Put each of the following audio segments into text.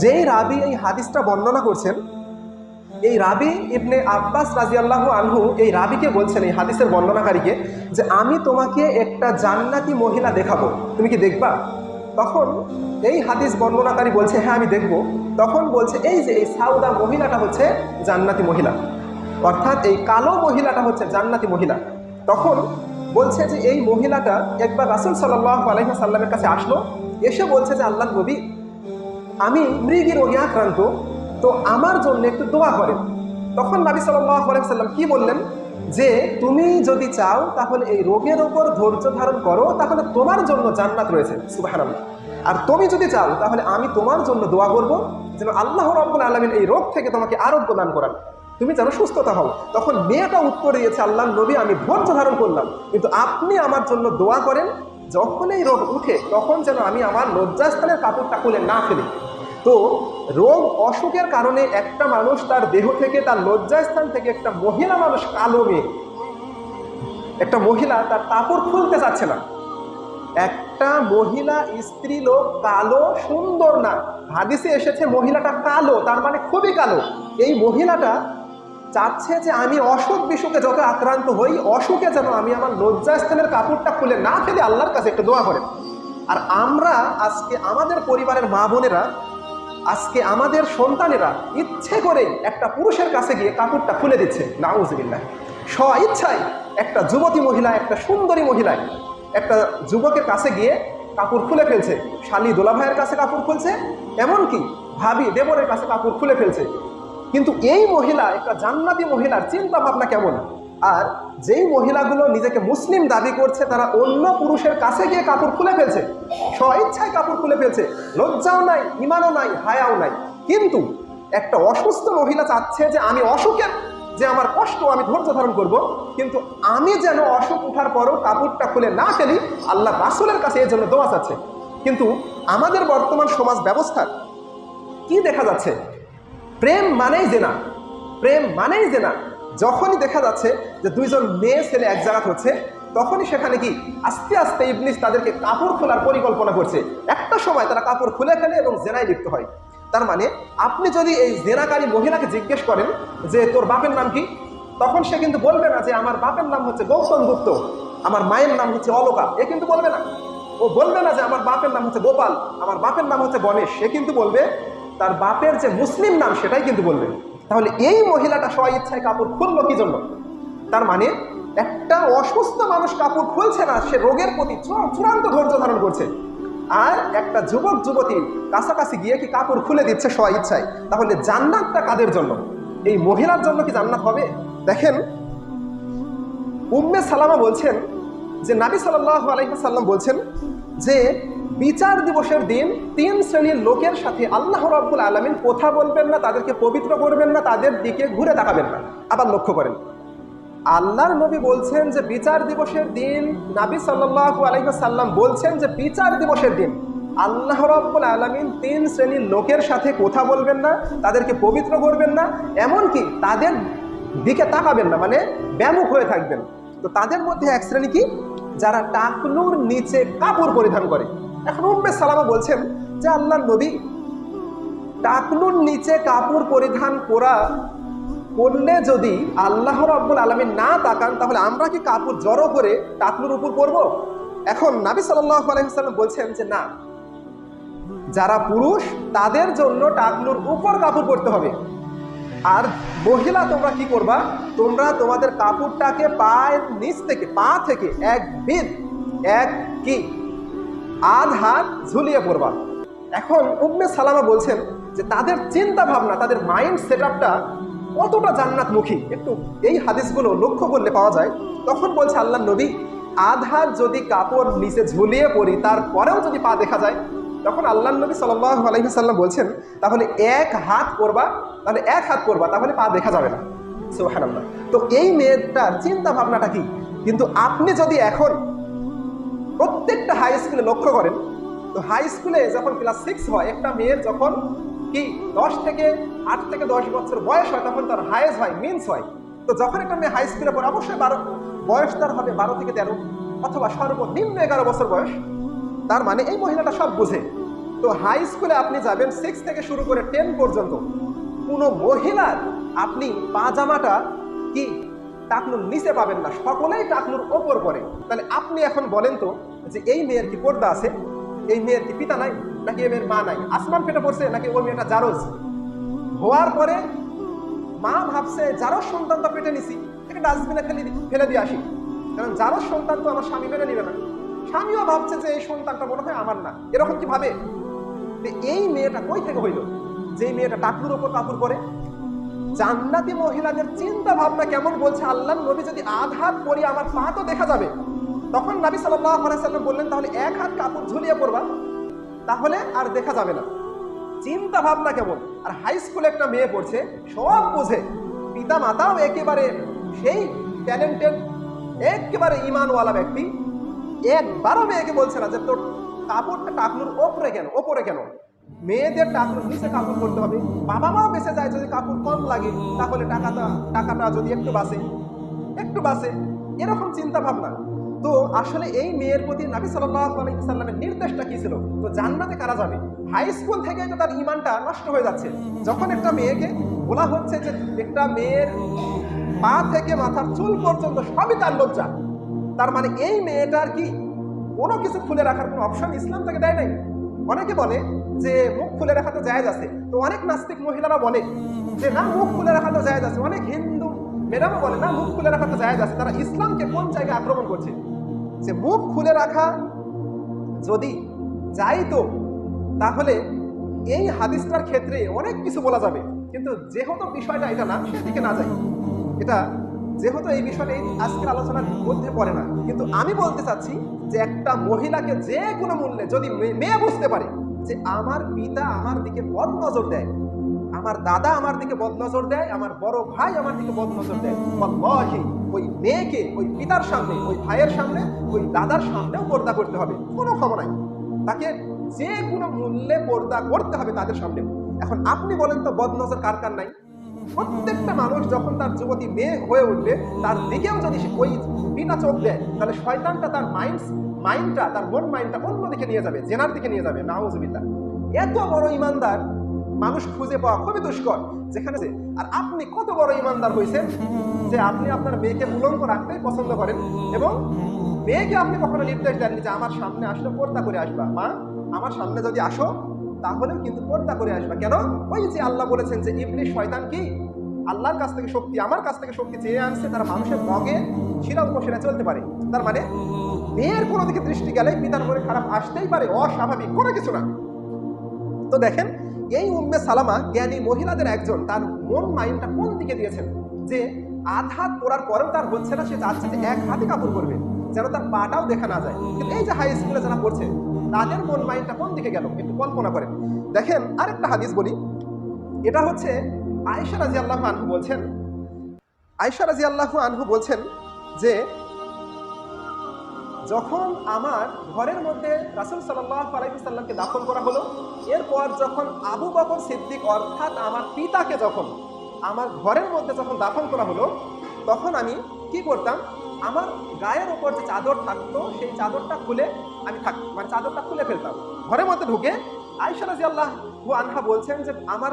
যেই রাবি এই হাদিসটা বর্ণনা করছেন, এই রাবি ইবনে আব্বাস রাজিয়াল্লাহ আনহু এই রাবিকে বলছেন, এই হাদিসের বর্ণনাকারীকে যে আমি তোমাকে একটা জান্নাতি মহিলা দেখাবো। তুমি কি দেখবা? তখন এই হাদিস বর্ণনাকারী বলছে হ্যাঁ আমি দেখব। তখন বলছে, এই যে এই সাউদা মহিলাটা হচ্ছে জান্নাতি মহিলা। অর্থাৎ এই কালো মহিলাটা হচ্ছে জান্নাতি মহিলা। তখন বলছে যে, এই মহিলাটা একবার রাসুল সাল্লাহ আলহিহাসাল্লামের কাছে আসলো। এসে বলছে যে আল্লাহ নবী আমি মৃগী রোগে আক্রান্ত, তো আমার জন্য একটু দোয়া করেন। তখন নাবি সাল্লাম কি বললেন? যে তুমি যদি চাও তাহলে এই রোগের ওপর ধৈর্য ধারণ করো, তাহলে তোমার জন্য জান্নাত রয়েছে। সুবাহ আর তুমি যদি চাও তাহলে আমি তোমার জন্য দোয়া করব, যেন আল্লাহ রব্বুল আলমিন এই রোগ থেকে তোমাকে আরোগ্য দান করান। তুমি যেন সুস্থতা হও। তখন মেয়েটা উত্তর দিয়েছে আল্লাহ নবী, আমি ধৈর্য ধারণ করলাম, কিন্তু আপনি আমার জন্য দোয়া করেন যখন এই রোগ উঠে, তখন যেন আমি আমার লজ্জাস্থানের কাপড়টা খুলে না ফেলি। তো রোগ অসুখের কারণে একটা মানুষ তার দেহ থেকে, তার লজ্জাস্থান থেকে একটা মহিলা মানুষ, কালো মেয়ে। একটা মহিলা তার কাপড় খুলতে চাচ্ছে না। একটা মহিলা স্ত্রী লোক কালো, সুন্দর না। হাদিসে এসেছে মহিলাটা কালো, তার মানে খুবই কালো। এই মহিলাটা চাচ্ছে যে আমি অসুখ বিসুখে যত আক্রান্ত হই, অসুখে যেন আমি আমার লজ্জাস্থানের কাপড়টা খুলে না ফেলে আল্লাহর কাছে একটু দোয়া করেন। আর আমরা আজকে আমাদের পরিবারের মা বোনেরা, আজকে আমাদের সন্তানেরা ইচ্ছে করে একটা পুরুষের কাছে গিয়ে কাপড়টা খুলে দিচ্ছে। নাউজবিল্লাহ। স্ব ইচ্ছায় একটা যুবতী মহিলা একটা সুন্দরী মহিলায় একটা যুবকের কাছে গিয়ে কাপড় খুলে ফেলছে। শালি দোলাভাইয়ের কাছে কাপড় খুলছে, এমনকি ভাবি দেবরের কাছে কাপড় খুলে ফেলছে। কিন্তু এই মহিলা একটা জান্নাতি মহিলার চিন্তা ভাবনা কেমন? আর যেই মহিলাগুলো নিজেকে মুসলিম দাবি করছে, তারা অন্য পুরুষের কাছে গিয়ে কাপড় খুলে ফেলছে। স্ব ইচ্ছায় কাপড় খুলে ফেলছে। লজ্জাও নাই, ইমানও নাই, হায়াও নাই। কিন্তু একটা অসুস্থ মহিলা চাচ্ছে যে আমি অসুখের, যে আমার কষ্ট আমি ধৈর্য ধারণ করব, কিন্তু আমি যেন অসুখ উঠার পরও কাপড়টা খুলে না ফেলি, আল্লাহ রাসুলের কাছে এর জন্য দোয়া চাচ্ছে। কিন্তু আমাদের বর্তমান সমাজ ব্যবস্থার কি দেখা যাচ্ছে? প্রেম মানেই জেনা। প্রেম মানেই জেনা। যখনই দেখা যাচ্ছে যে দুইজন মেয়ে ছেলে এক জায়গা হচ্ছে, তখনই সেখানে কি আস্তে আস্তে ইবলিশ তাদেরকে কাপড় খোলার পরিকল্পনা করছে। একটা সময় তারা কাপড় খুলে ফেলে এবং জেনায় লিপ্ত হয়। তার মানে আপনি যদি এই জেনাকারী মহিলাকে জিজ্ঞেস করেন যে, তোর বাপের নাম কি? তখন সে কিন্তু বলবে না যে, আমার বাপের নাম হচ্ছে গৌতম গুপ্ত। আমার মায়ের নাম হচ্ছে অলকা। এ কিন্তু বলবে না। ও বলবে না যে, আমার বাপের নাম হচ্ছে গোপাল। আমার বাপের নাম হচ্ছে গণেশ সে কিন্তু বলবে তার বাপের যে মুসলিম নাম সেটাই কিন্তু বলবে তাহলে এই মহিলাটা স্ব ইচ্ছায় কাপড় খুললো কি জন্য? তার মানে একটা অসুস্থ মানুষ কাপড় খুলছে না, সে রোগের প্রতি চূড়া- চূড়ান্ত ধৈর্য ধারণ করছে। আর একটা যুবক, যুবতী কাছাকাছি গিয়ে কি কাপড় খুলে দিচ্ছে স্ব ইচ্ছায়? তাহলে জান্নাতটা কাদের জন্য? এই মহিলার জন্য কি জান্নাত হবে? দেখেন, উম্মে সালামা বলছেন যে, নাবি সাল্লাহ আলাইসাল্লাম বলছেন যে বিচার দিবসের দিন তিন শ্রেণির লোকের সাথে আল্লাহ রব্বুল আলমিন কথা বলবেন না, তাদেরকে পবিত্র করবেন না, তাদের দিকে ঘুরে তাকাবেন না। আবার লক্ষ্য করেন, আল্লাহর নবী বলছেন যে বিচার দিবসের দিন, নাবি সাল্লাহ আলাইসাল্লাম বলছেন যে বিচার দিবসের দিন। আল্লাহ রব্বুল আলমিন তিন শ্রেণির লোকের সাথে কথা বলবেন না, তাদেরকে পবিত্র করবেন না, এমনকি তাদের দিকে তাকাবেন না মানে ব্যামুখ হয়ে থাকবেন। তো তাদের মধ্যে এক শ্রেণি কি? যারা টাকনুর নিচে কাপড় পরিধান করে। এখন উম্মে সালামা বলছেন যে আল্লাহ নবী টাকলুর নিচে কাপড় পরিধান করা করলে যদি আল্লাহ রব্বুল আলমী না তাকান, তাহলে আমরা কি কাপড় জড়ো করে টাকলুর উপর পরবো? এখন নাবি আলহিহাল্লাম বলছেন যে না, যারা পুরুষ তাদের জন্য টাকলুর উপর কাপড় পরতে হবে। আর মহিলা তোমরা কি করবা? তোমরা তোমাদের কাপড়টাকে পায়ের নিচ থেকে, পা থেকে এক বিদ এক কি আধ হাত ঝুলিয়ে পড়বা। এখন উম্মে সালামা বলছেন যে তাদের চিন্তা ভাবনা, তাদের মাইন্ড সেট আপটা কতটা জান্নাতমুখী? একটু এই হাদিসগুলো লক্ষ্য করলে পাওয়া যায়। তখন বলছে আল্লাহ নবী, আধা যদি কাপড় নিচে ঝুলিয়ে পড়ি, তারপরেও যদি পা দেখা যায়, তখন আল্লাহ নবী সাল্লাহ আলহিহাল্লাম বলছেন, তাহলে এক হাত করবা তাহলে এক হাত করবা তাহলে পা দেখা যাবে না। সুবহানাল্লাহ। তো এই মেয়েটার চিন্তা ভাবনাটা কি? কিন্তু আপনি যদি এখন প্রত্যেকটা হাই স্কুলে লক্ষ্য করেন, তো হাই স্কুলে যখন ক্লাস সিক্স হয়, একটা মেয়ের যখন কি দশ থেকে আট থেকে দশ বছর বয়স হয়, তখন তার হায়েস হয় মিন্স হয়। তো যখন একটা মেয়ে হাই স্কুলে পড়ে অবশ্যই বারো, বয়স তার হবে বারো থেকে তেরো অথবা সর্বনিম্ন এগারো বছর বয়স। তার মানে এই মহিলাটা সব বুঝে। তো হাই স্কুলে আপনি যাবেন সিক্স থেকে শুরু করে টেন পর্যন্ত। কোনো মহিলার আপনি পাজামাটা কি টাকনুর নিচে পাবেন না, সকলেই টাকনুর ওপর পরে তাহলে আপনি এখন বলেন তো যে এই মেয়ের কি পর্দা আছে? এই মেয়ের কি পিতা নাই, নাকি এই মেয়ের মা নাই? আসমান ফেটে পড়ছে, নাকি ওই মেয়েটা জারজ? হওয়ার পরে মা ভাবছে যারও সন্তান তো পেটে নিছি থেকে ডাস্টবিনে ফেলে ফেলে দিয়ে আসি। কারণ যারও সন্তান তো আমার স্বামী মেনে নিবে না। স্বামীও ভাবছে যে এই সন্তানটা মনে হয় আমার না। এরকম কি ভাবে? এই মেয়েটা কই থেকে হইল? যে মেয়েটা টাকুর ওপর কাপড় পরে জান্নাতি মহিলাদের চিন্তা ভাবনা কেমন বলছে? আল্লাহ নবী যদি আধ হাত পরি আমার পা তো দেখা যাবে। তখন নবী সাল্লাম বললেন, তাহলে এক হাত কাপড় ঝুলিয়ে পড়বা তাহলে আর দেখা যাবে না। চিন্তা ভাবনা কেমন? আর হাই স্কুলে একটা মেয়ে পড়ছে, সব বোঝে। পিতা মাতাও একেবারে সেই ট্যালেন্টেড একেবারে ইমানওয়ালা ব্যক্তি। একবারও মেয়েকে বলছে না যে, তোর কাপড়টা টাকনুর ওপরে কেন? ওপরে কেন? মেয়েদের টাকনুর নিচে কাপড় করতে হবে। বাবা মাও বেঁচে যায় যদি কাপড় কম লাগে, তাহলে টাকাটা টাকাটা যদি একটু বাঁচে একটু বাঁচে, এরকম চিন্তা ভাবনা তো আসলে এই মেয়ের প্রতি নাবি সাল্লামের নির্দেশটা কি ছিল? তো জান্নাতে কারা যাবে? হাই স্কুল থেকে তো তার ইমানটা নষ্ট হয়ে যাচ্ছে। যখন একটা মেয়েকে বলা হচ্ছে যে একটা মেয়ের পা থেকে মাথার চুল পর্যন্ত সবই তার লজ্জা, তার মানে এই মেয়েটার কি কোনো কিছু খুলে রাখার কোনো অপশন ইসলাম থেকে দেয় নাই? অনেকে বলে যে মুখ খুলে রাখা তো জায়েজ আছে। তো অনেক নাস্তিক মহিলারা বলে যে, না, মুখ খুলে রাখা তো জায়েজ আছে। অনেক হিন্দু ম্যাডামও বলে, না, মুখ খুলে রাখা তো জায়েজ আছে। তারা ইসলামকে কোন জায়গায় আক্রমণ করছে? যে মুখ খুলে রাখা যদি যাই তো তাহলে এই হাদিসটার ক্ষেত্রে অনেক কিছু বলা যাবে। কিন্তু যেহেতু বিষয়টা এটা না সেদিকে না যাই। এটা যেহেতু এই বিষয়টা আজকের আলোচনার মধ্যে পড়ে না, কিন্তু আমি বলতে চাচ্ছি যে একটা মহিলাকে যে কোনো মূল্যে যদি মেয়ে বুঝতে পারে যে আমার পিতা আমার দিকে বদ নজর দেয়, আমার দাদা আমার দিকে বদ নজর দেয়, আমার বড় ভাই আমার দিকে বদ নজর দেয় ওই মেয়েকে ওই পিতার সামনে, ওই ভাইয়ের সামনে, ওই দাদার সামনেও পর্দা করতে হবে, কোনো ক্ষমা নাই। তাকে যে কোনো মূল্যে পর্দা করতে হবে তাদের সামনে। এখন আপনি বলেন তো বদনজর কার কার নাই? প্রত্যেকটা মানুষ যখন তার যুবতী মেয়ে হয়ে উঠবে, তার দিকেও যদি সে ওই বিনা চোখ দেয়, তাহলে শয়তানটা তার মাইন্ড মাইন্ডটা তার মন মাইন্ডটা অন্যদিকে নিয়ে যাবে, জেনার দিকে নিয়ে যাবে নাউজবিল্লা এত বড় ইমানদার মানুষ খুঁজে পাওয়া খুবই দুষ্কর, যেখানে যে- আর আপনি কত বড় ইমানদার হয়েছেন যে আপনি আপনার মেয়েকে উলঙ্গ রাখতেই পছন্দ করেন এবং মেয়েকে আপনি কখনো নির্দেশ দেননি যে, আমার সামনে আসলে পর্দা করে আসবা। মা, আমার সামনে যদি আসো তাহলেও কিন্তু পর্দা করে আসবা। কেন? ওই যে আল্লাহ বলেছেন যে ইবলিশ শয়তান কি? আল্লাহর কাছ থেকে শক্তি, আমার কাছ থেকে শক্তি চেয়ে আনছে, তারা মানুষের মগে শিরা উপসেরা চলতে পারে। তার মানে মেয়ের কোনো দিকে দৃষ্টি গেলে পিতার উপরে খারাপ আসতেই পারে, অস্বাভাবিক, কোনো কিছু না। তো দেখেন, এই উম্মে সালামা জ্ঞানী মহিলাদের একজন, তার মন মাইন্ডটা কোন দিকে দিয়েছেন? যে আধ হাত পরেও তার হচ্ছে না, সে চাচ্ছে যে এক হাতে কাপড় করবে যেন তার পাটাও দেখা না যায়। কিন্তু এই যে হাই স্কুলে যারা পড়ছে তাদের মন মাইন্ডটা কোন দিকে গেল একটু কল্পনা করেন। দেখেন আরেকটা হাদিস বলি। এটা হচ্ছে আয়েশা রাজি আল্লাহ আনহু বলছেন। আয়েশা রাজি আল্লাহ আনহু বলছেন যে, যখন আমার ঘরের মধ্যে রাসুল সাল্লাহ আলাইসাল্লামকে দাফন করা হলো, এরপর যখন আবু বকর সিদ্দিক অর্থাৎ আমার পিতাকে যখন আমার ঘরের মধ্যে যখন দাফন করা হলো, তখন আমি কি করতাম? আমার গায়ের ওপর যে চাদর থাকতো, সেই চাদরটা খুলে আমি থাক মানে চাদরটা খুলে ফেলতাম। ঘরের মধ্যে ঢুকে আইসা রাজি আল্লাহ আনহা বলছেন যে, আমার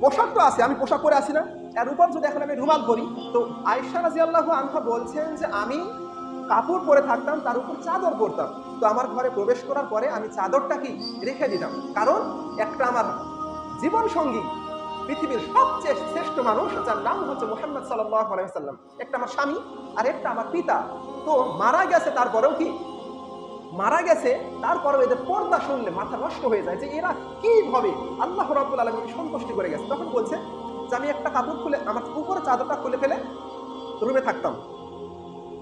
পোশাক তো আছে, আমি পোশাক পরে আসি না। এর উপর যদি এখন আমি রুমাল পরি। তো আইসা রাজি আল্লাহ আনহা বলছেন যে, আমি কাপড় পরে থাকতাম, তার উপর চাদর পরতাম। তো আমার ঘরে প্রবেশ করার পরে আমি চাদরটা কি রেখে দিতাম। কারণ একটা আমার জীবন সঙ্গী পৃথিবীর সবচেয়ে শ্রেষ্ঠ মানুষ, যার নাম হচ্ছে মোহাম্মদ সাল্লাহ আলাইসাল্লাম একটা আমার স্বামী আর একটা আমার পিতা। তো মারা গেছে তারপরেও কি? মারা গেছে, তারপরেও এদের পর্দা শুনলে মাথা নষ্ট হয়ে যায় যে এরা কীভাবে আল্লাহ রব্বুল আলমীকে সন্তুষ্টি করে গেছে। তখন বলছে যে, আমি একটা কাপড় খুলে, আমার উপরে চাদরটা খুলে ফেলে রুমে থাকতাম।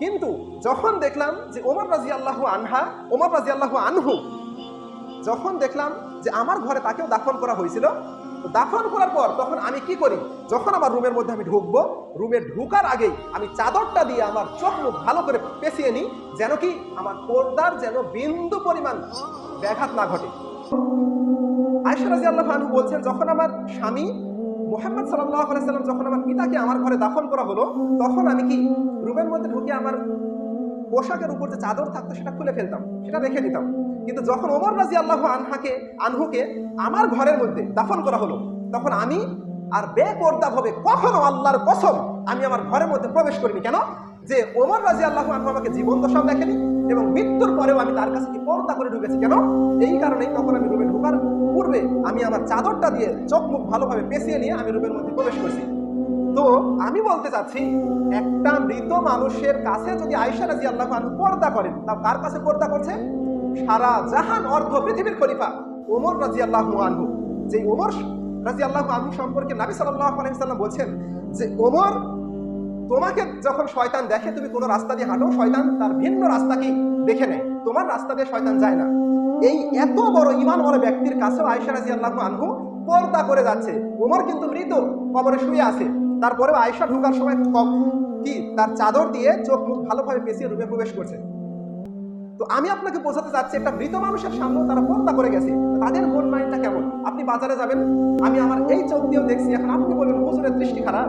কিন্তু যখন দেখলাম যে ওমর রাজি আল্লাহ আনহা, ওমর রাজি আল্লাহ আনহু, যখন দেখলাম যে আমার ঘরে তাকেও দাফন করা হয়েছিল দাফন করার পর তখন আমি কি করি? যখন আমার রুমের মধ্যে আমি ঢুকবো, রুমে ঢুকার আগেই আমি চাদরটা দিয়ে আমার চোখ মুখ ভালো করে পেঁচিয়ে নিই, যেন কি আমার পর্দার যেন বিন্দু পরিমাণ ব্যাঘাত না ঘটে। আয়সরাজি আল্লাহ আনহু বলছেন, যখন আমার স্বামী মোহাম্মদ সাল্লাহ আলাইসাল্লাম যখন আমার পিতাকে আমার ঘরে দাফন করা হলো, তখন আমি কি রুমের মধ্যে ঢুকে আমার পোশাকের উপর যে চাদর থাকতো সেটা খুলে ফেলতাম, সেটা রেখে দিতাম। কিন্তু যখন ওমর রাজি আল্লাহ আনহাকে, আনহুকে আমার ঘরের মধ্যে দাফন করা হলো, তখন আমি আর বেপর্দা ভাবে কখনো আল্লাহর কসম আমি আমার ঘরের মধ্যে প্রবেশ করিনি। কেন? যে ওমর রাজি আল্লাহ আনহু আমাকে জীবন দশাও দেখেনি এবং মৃত্যুর পরেও আমি তার কাছে পর্দা করে ঢুকেছি। কেন? এই কারণেই তখন আমি রুমে ঢোকার পূর্বে আমি আমার চাদরটা দিয়ে চোখ মুখ ভালোভাবে পেঁচিয়ে নিয়ে আমি রুমের মধ্যে প্রবেশ করছি। তো আমি বলতে চাচ্ছি, একটা মৃত মানুষের কাছে যদি আয়সা রাজি আল্লাহ পর্দা করেন, তা কার কাছে পর্দা করছে? সারা জাহান অর্ধ পৃথিবীর খলিফা ওমর রাজি আল্লাহ আনহু। যে ওমর রাজি আল্লাহ আনহু সম্পর্কে নাবি সাল্লাহ আলহিসাল্লাম বলছেন যে, ওমর, তোমাকে যখন শয়তান দেখে, তুমি কোনো রাস্তা দিয়ে হাঁটো, শয়তান তার ভিন্ন রাস্তাকেই দেখে নেয়। তোমার রাস্তা দিয়ে শয়তান যায় না। এই এত বড় ইমান বড় ব্যক্তির কাছেও আয়সা রাজি আল্লাহ আনহু পর্দা করে যাচ্ছে। ওমর কিন্তু মৃত, কবরে শুয়ে আছে। তারপরেও আয়সা ঢোকার সময় কি, তার চাদর দিয়ে চোখ মুখ ভালোভাবে পেঁচিয়ে রুমে প্রবেশ করছে। তো আমি আপনাকে বোঝাতে চাচ্ছি, একটা মৃত মানুষের সামনেও তারা পর্দা করে গেছে। তাদের মন মাইন্ডটা কেমন? আপনি বাজারে যাবেন, আমি আমার এই চোখ দিয়েও দেখছি, এখন আপনি বলবেন, হুজুরের দৃষ্টি খারাপ।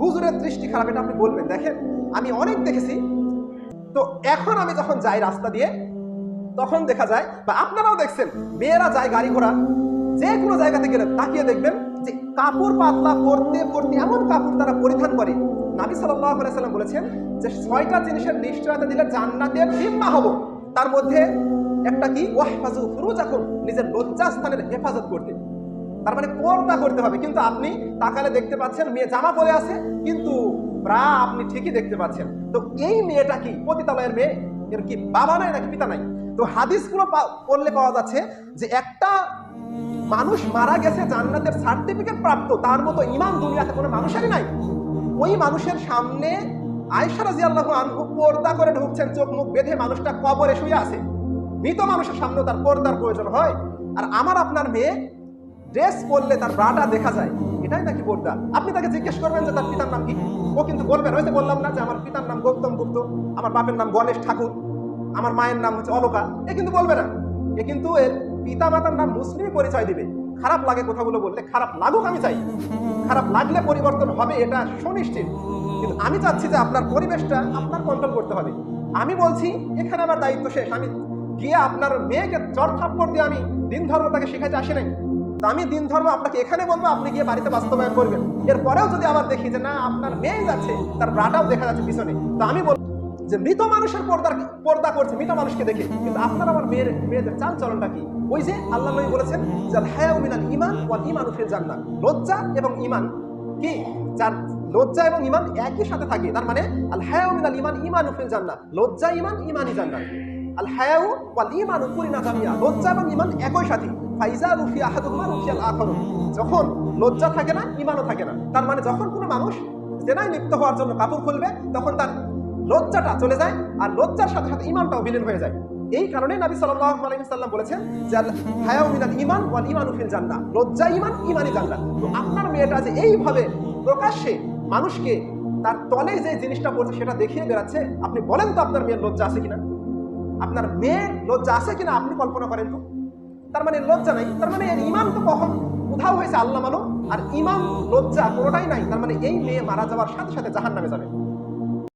হুজুরের দৃষ্টি খারাপ, এটা আপনি বলবেন। দেখেন, আমি অনেক দেখেছি। তো এখন আমি যখন যাই রাস্তা দিয়ে, তখন দেখা যায়, বা আপনারাও দেখছেন, মেয়েরা যায় গাড়ি ঘোড়া, যে কোনো জায়গাতে গেলে তাকিয়ে দেখবেন যে কাপড় পাতলা পরতে পরতে এমন কাপড় তারা পরিধান করে। নাবি সাল্লাম বলেছেন যে ছয়টা জিনিসের নিশ্চয়তা দিলে জান্নাতের জিম্মা হব। তার মধ্যে একটা কি? ওয়াহফাজু ফুরুজাকুম, নিজের লজ্জাস্থানের হেফাজত করতে। তার মানে পর্দা করতে হবে। কিন্তু আপনি তাকালে দেখতে পাচ্ছেন, মেয়ে জামা পরে আছে, কিন্তু প্রা আপনি ঠিকই দেখতে পাচ্ছেন। তো এই মেয়েটা কি? পতিতালয়ের মেয়ে? এর কি বাবা নাই নাকি পিতা নাই? তো হাদিসগুলো পড়লে পাওয়া যাচ্ছে যে একটা মানুষ মারা গেছে জান্নাতের সার্টিফিকেট প্রাপ্ত, তার মতো ইমান দুনিয়াতে কোনো মানুষেরই নাই। ওই মানুষের সামনে আয়সা রাজি আল্লাহ আনহু পর্দা করে ঢুকছেন, চোখ মুখ বেঁধে মানুষটা কবরে শুয়ে আছে। মৃত মানুষের সামনে তার পর্দার প্রয়োজন হয়। আর আমার আপনার মেয়ে ড্রেস পরলে তার ব্রাটা দেখা যায়। এটাই নাকি পর্দা? আপনি তাকে জিজ্ঞেস করবেন যে তার পিতার নাম কি? ও কিন্তু বলবেন হয়তো বললাম না যে আমার পিতার নাম গৌতম গুপ্ত, আমার বাপের নাম গণেশ ঠাকুর, আমার মায়ের নাম হচ্ছে অলকা। এ কিন্তু বলবে না। এ কিন্তু এর পিতা মাতার নাম মুসলিম পরিচয় দিবে। খারাপ লাগে কথাগুলো বললে, খারাপ লাগুক আমি চাই। খারাপ লাগলে পরিবর্তন হবে, এটা সুনিশ্চিত। কিন্তু আমি চাচ্ছি যে আপনার পরিবেশটা আপনার কন্ট্রোল করতে হবে। আমি বলছি, এখানে আমার দায়িত্ব শেষ। আমি গিয়ে আপনার মেয়েকে চর থাপ্পড় দিয়ে আমি দিন ধর্ম তাকে শেখাতে আসি নাই। আমি দিন ধর্ম আপনাকে এখানে বলব, আপনি গিয়ে বাড়িতে বাস্তবায়ন করবেন। এরপরেও যদি আবার দেখি যে না, আপনার মেয়ে যাচ্ছে, তার ব্রাটাও দেখা যাচ্ছে পিছনে। তো আমি বলব যে মৃত মানুষের পর্দার পর্দা করছে, মৃত মানুষকে দেখে। কিন্তু আপনার আমার মেয়ের, মেয়েদের চাল চলনটা কি? ওই যে আল্লাহ নবী বলেছেন যে হায়াউ মিনাল ইমান ওয়াল ইমান ফিল জান্নাহ। লজ্জা এবং ইমান কি? যার লজ্জা এবং ইমান একই সাথে থাকে। তার মানে আল হায়াউ মিনাল ইমান ইমান ফিল জান্নাহ। লজ্জা ইমান ইমানই জান্নাত। আল হায়াউ ওয়াল ইমান পুরিনা জামিয়া লজ্জা এবং ইমান একই সাথে। ফাইজা রুফি আহাদুহুমা রুফিয়াল আখারু। যখন লজ্জা থাকে না ইমানও থাকে না। তার মানে যখন কোনো মানুষ জেনায় লিপ্ত হওয়ার জন্য কাপড় খুলবে, তখন তার লজ্জাটা চলে যায় আর লজ্জার সাথে সাথে ইমানটাও বিলীন হয়ে যায়। এই কারণে নবী সাল্লাম বলেছেন যে, আল হায়াউ মিনাল ঈমান ওয়াল ঈমানু ফিল জান্নাহ। লজ্জা, ঈমান, ঈমানই জান্নাত তো আপনার মেয়েটা যে এইভাবে প্রকাশ্যে মানুষকে তার তলে যে জিনিসটা পড়ছে সেটা দেখিয়ে বেড়াচ্ছে, আপনি বলেন তো আপনার মেয়ের লজ্জা আছে কিনা? আপনার মেয়ের লজ্জা আছে কিনা আপনি কল্পনা করেন তো? তার মানে লজ্জা নাই। তার মানে ইমান তো কখন উধাও হয়েছে, আল্লাহ মানো আর ইমান লজ্জা কোনোটাই নাই। তার মানে এই মেয়ে মারা যাওয়ার সাথে সাথে জাহান নামে যাবে।